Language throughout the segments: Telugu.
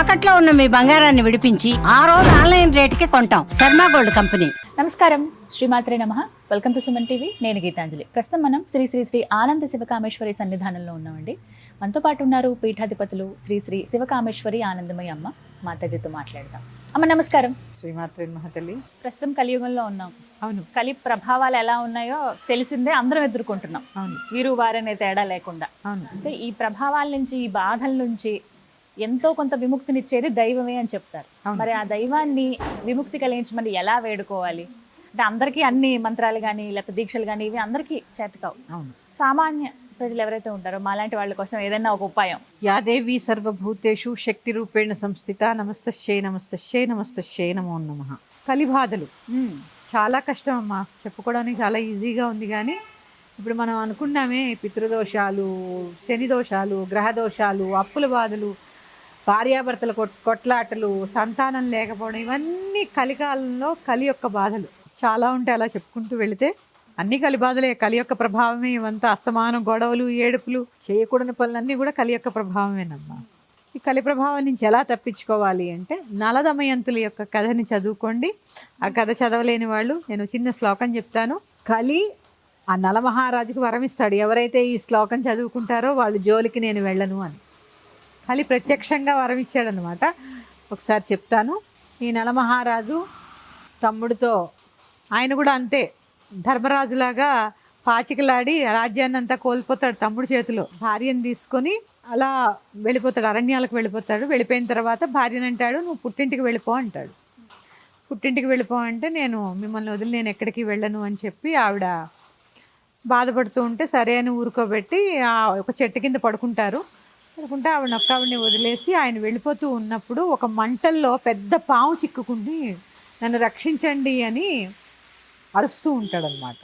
తాకట్లో ఉన్న మీ బంగారాన్ని విడిపించి ఆ రోజు ఆన్లైన్ రేటుకి కొంటాం. Sharma gold company. నమస్కారం. శ్రీమాత్రే నమ. Welcome to Suman TV. నేను గీతాంజలి. ప్రస్తుతం మనం శ్రీ శ్రీ శ్రీ ఆనంద శివకామేశ్వరి సన్నిధానంలో ఉన్నామండి. మనతో పాటు ఉన్నారు పీఠాధిపతులు శ్రీ శ్రీ శివకామేశ్వరి ఆనందమయ్య అమ్మ మాతాజీతో మాట్లాడదాం. అమ్మ నమస్కారం. శ్రీమాత్రి మహతల్లి ప్రస్తుతం కలియుగంలో ఉన్నాం. అవును. కలి ప్రభావాలు ఎలా ఉన్నాయో తెలిసిందే అందరం ఎదుర్కొంటున్నాం. అవును. వీరు వారనే తేడా లేకుండా. అవును. అంటే ఈ ప్రభావాల నుంచి ఈ బాధల నుంచి ఎంతో కొంత విముక్తినిచ్చేది దైవమే అని చెప్తారు. మరి ఆ దైవాన్ని విముక్తి కలిగించమని ఎలా వేడుకోవాలి? అంటే అందరికీ అన్ని మంత్రాలు కానీ లేకపోతే దీక్షలు కానీ ఇవి అందరికీ చేతకావు. అవును. సామాన్య ప్రజలు ఎవరైతే ఉంటారో మాలాంటి వాళ్ళ కోసం ఏదైనా ఒక ఉపాయం. యాదేవి సర్వభూతేషు శక్తి రూపేణ సంస్థిత నమస్తశ్చే నమస్తశ్చే నమస్తశ్చే నమో నమ. కలిబాధలు చాలా కష్టం అమ్మా. చెప్పుకోవడానికి చాలా ఈజీగా ఉంది కానీ ఇప్పుడు మనం అనుకున్నామే పితృదోషాలు శని దోషాలు గ్రహ దోషాలు అప్పుల బాధలు భార్యాభర్తల కొట్లాటలు సంతానం లేకపోవడం ఇవన్నీ కలికాలంలో కలి యొక్క బాధలు. చాలా ఉంటాయి అలా చెప్పుకుంటూ వెళితే అన్ని కలి బాధలే. కలి యొక్క ప్రభావమే ఇవంతా. అస్తమానం గొడవలు ఏడుపులు చేయకూడని పనులన్నీ కూడా కలి యొక్క ప్రభావమేనమ్మా. ఈ కలి ప్రభావం నుంచి ఎలా తప్పించుకోవాలి అంటే నలదమయంతుల యొక్క కథని చదువుకోండి. ఆ కథ చదవలేని వాళ్ళు నేను చిన్న శ్లోకం చెప్తాను. కలి ఆ నలమహారాజుకు వరమిస్తాడు ఎవరైతే ఈ శ్లోకం చదువుకుంటారో వాళ్ళు జోలికి నేను వెళ్ళను అని. మళ్ళీ ప్రత్యక్షంగా వరం ఇచ్చాడనమాట ఒకసారి చెప్తాను. ఈ నలమహారాజు తమ్ముడితో ఆయన కూడా అంతే ధర్మరాజులాగా పాచికలాడి రాజ్యాన్ని అంతా కోల్పోతాడు తమ్ముడు చేతిలో. భార్యను తీసుకొని అలా వెళ్ళిపోతాడు అరణ్యాలకు వెళ్ళిపోతాడు. వెళ్ళిపోయిన తర్వాత భార్యను అంటాడు నువ్వు పుట్టింటికి వెళ్ళిపో అంటాడు. పుట్టింటికి వెళ్ళిపో అంటే నేను మిమ్మల్ని వదిలి నేను ఎక్కడికి వెళ్ళను అని చెప్పి ఆవిడ బాధపడుతూ ఉంటే సరే అని ఊరుకోబెట్టి ఆ ఒక చెట్టు కింద పడుకుంటారు. పడుకుంటే ఆవిడ ఒక్క ఆవిడని వదిలేసి ఆయన వెళ్ళిపోతూ ఉన్నప్పుడు ఒక మంటల్లో పెద్ద పాము చిక్కుకుని నన్ను రక్షించండి అని అరుస్తూ ఉంటాడనమాట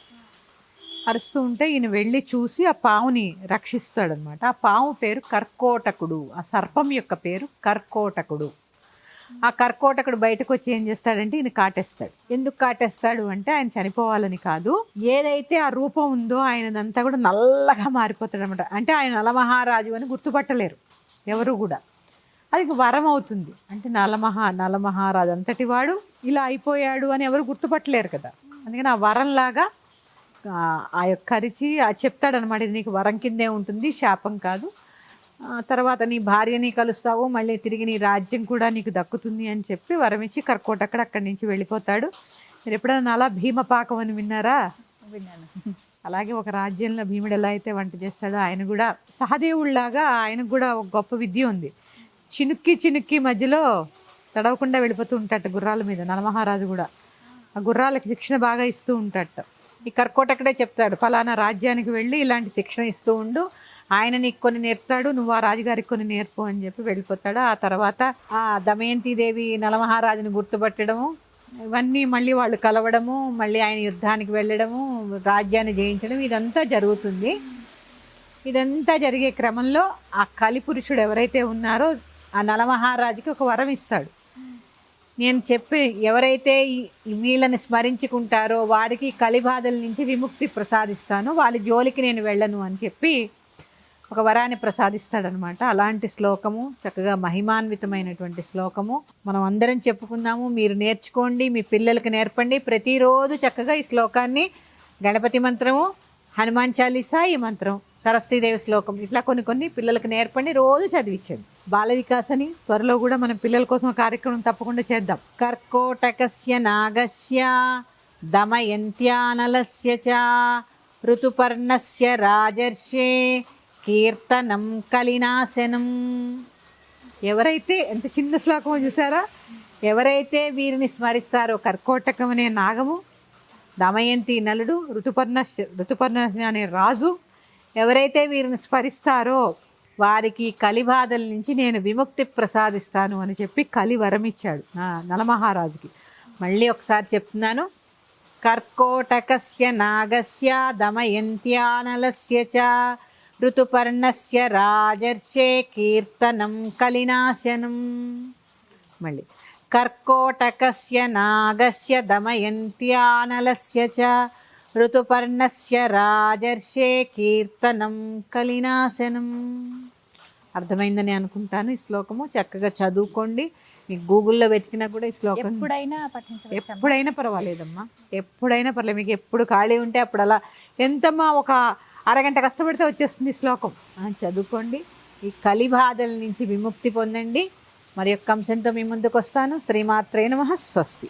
అరుస్తూ ఉంటే ఈయన వెళ్ళి చూసి ఆ పావుని రక్షిస్తాడనమాట ఆ పాము పేరు కర్కోటకుడు. ఆ సర్పం యొక్క పేరు కర్కోటకుడు. ఆ కర్కోటకుడు బయటకు వచ్చి ఏం చేస్తాడంటే ఈయన కాటేస్తాడు. ఎందుకు కాటేస్తాడు అంటే ఆయన చనిపోవాలని కాదు. ఏదైతే ఆ రూపం ఉందో ఆయనదంతా కూడా నల్లగా మారిపోతాడు అనమాట అంటే ఆయన నలమహారాజు అని గుర్తుపట్టలేరు ఎవరు కూడా. అది వరం అవుతుంది. అంటే నలమహా నలమహారాజు అంతటి వాడు ఇలా అయిపోయాడు అని ఎవరు గుర్తుపట్టలేరు కదా. అందుకని ఆ వరంలాగా ఆ, ఆ యొక్క కరిచి ఆ చెప్తాడనమాట ఇది నీకు వరం కిందే ఉంటుంది శాపం కాదు. తర్వాత నీ భార్యని కలుస్తావు మళ్ళీ తిరిగి నీ రాజ్యం కూడా నీకు దక్కుతుంది అని చెప్పి వరం ఇచ్చి కర్కోటక్కడ అక్కడి నుంచి వెళ్ళిపోతాడు. మీరు ఎప్పుడైనా అలా భీమపాకం అని విన్నారా? విన్నాను. అలాగే ఒక రాజ్యంలో భీముడు ఎలా అయితే వంట చేస్తాడో ఆయన కూడా సహదేవుళ్ళాగా ఆయనకు కూడా ఒక గొప్ప విద్య ఉంది. చినుక్కి చినుక్కి మధ్యలో తడవకుండా వెళ్ళిపోతూ ఉంటాట గుర్రాల మీద నలమహారాజు కూడా. ఆ గుర్రాలకి శిక్షణ బాగా ఇస్తూ ఉంటాట ఈ కర్కోటక్కడే చెప్తాడు ఫలానా రాజ్యానికి వెళ్ళి ఇలాంటి శిక్షణ ఇస్తూ ఉండు. ఆయన నీకు కొన్ని నేర్పుతాడు నువ్వు ఆ రాజుగారికి కొన్ని నేర్పు అని చెప్పి వెళ్ళిపోతాడు. ఆ తర్వాత ఆ దమయంతి దేవి నలమహారాజుని గుర్తుపట్టడము ఇవన్నీ మళ్ళీ వాళ్ళు కలవడము మళ్ళీ ఆయన యుద్ధానికి వెళ్ళడము రాజ్యాన్ని జయించడం ఇదంతా జరుగుతుంది. ఇదంతా జరిగే క్రమంలో ఆ కలిపురుషుడు ఎవరైతే ఉన్నారో ఆ నలమహారాజుకి ఒక వరం ఇస్తాడు. నేను చెప్పి ఎవరైతే వీళ్ళని స్మరించుకుంటారో వారికి కలిబాధల నుంచి విముక్తి ప్రసాదిస్తాను వాళ్ళ జోలికి నేను వెళ్ళను అని చెప్పి ఒక వరాన్ని ప్రసాదిస్తాడనమాట. అలాంటి శ్లోకము చక్కగా మహిమాన్వితమైనటువంటి శ్లోకము. మనం అందరం చెప్పుకుందాము మీరు నేర్చుకోండి మీ పిల్లలకు నేర్పండి. ప్రతిరోజు చక్కగా ఈ శ్లోకాన్ని గణపతి మంత్రము హనుమాన్ చాలీసా ఈ మంత్రం సరస్వతీదేవి శ్లోకం ఇట్లా కొన్ని కొన్ని పిల్లలకు నేర్పండి రోజు చదివించండి. బాల వికాసని త్వరలో కూడా మనం పిల్లల కోసం కార్యక్రమం తప్పకుండా చేద్దాం. కర్కోటకస్య నాగస్య దమయంత్యానలస్య చ ఋతుపర్ణస్య రాజర్షే కీర్తనం కలినాశనం. ఎవరైతే ఎంత చిన్న శ్లోకం చూసారా? ఎవరైతే వీరిని స్మరిస్తారో కర్కోటకం అనే నాగము దమయంతి నలుడు ఋతుపర్ణ ఋతుపర్ణ అనే రాజు ఎవరైతే వీరిని స్మరిస్తారో వారికి కలిబాధల నుంచి నేను విముక్తి ప్రసాదిస్తాను అని చెప్పి కలి వరమిచ్చాడు నలమహారాజుకి. మళ్ళీ ఒకసారి చెప్తున్నాను. కర్కోటకస్య నాగస్య దమయంత్యానలస్య చ ఋతుపర్ణస్య రాజర్షే కీర్తనం కలినాశనం. మళ్ళీ కర్కోటకస్య నాగస్య దమయంత్యానలస్య చ ఋతుపర్ణస్య రాజర్షే కీర్తనం కలినాశనం. అర్థమైందని అనుకుంటాను ఈ శ్లోకము. చక్కగా చదువుకోండి. మీకు గూగుల్లో వెతికినా కూడా ఈ శ్లోకం ఎప్పుడైనా ఎప్పుడైనా పర్వాలేదమ్మా. ఎప్పుడైనా పర్లేదు మీకు ఎప్పుడు ఖాళీ ఉంటే అప్పుడు అలా. ఎంతమ్మా ఒక అరగంట కష్టపడితే వచ్చేస్తుంది శ్లోకం. చదువుకోండి. ఈ కలి బాధల నుంచి విముక్తి పొందండి. మరి యొక్క అంశంతో మీ ముందుకు వస్తాను శ్రీమాత్రే నమ. స్వస్తి.